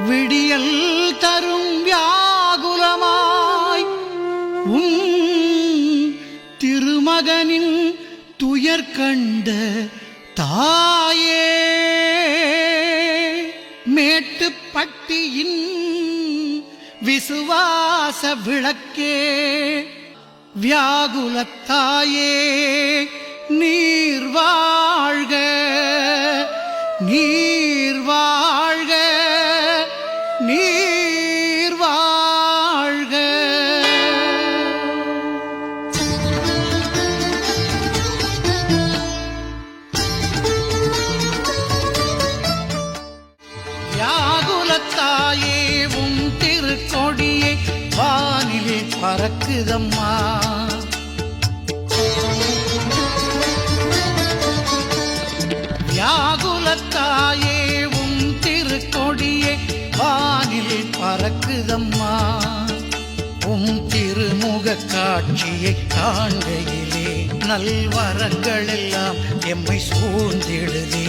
விடியல் தரும் வியாகுலமாய் உம் திருமகனின் துயர் கண்ட தாயே மேட்டுப்பட்டியின் விசுவாச விளக்கே வியாகுலத்தாயே நீர் வாழ்க நீர் யாகுலத்தாயே உன் திருக்கொடியை வானிலே பறக்குதம்மா. யாகுலத்தாயே உன் திருக்கொடியை வானிலே பறக்குதம்மா. உம் திருமுக காட்சியை காண்கையிலே நல்வரங்கள் எல்லாம் எம்மை சூழ்ந்திடுதே.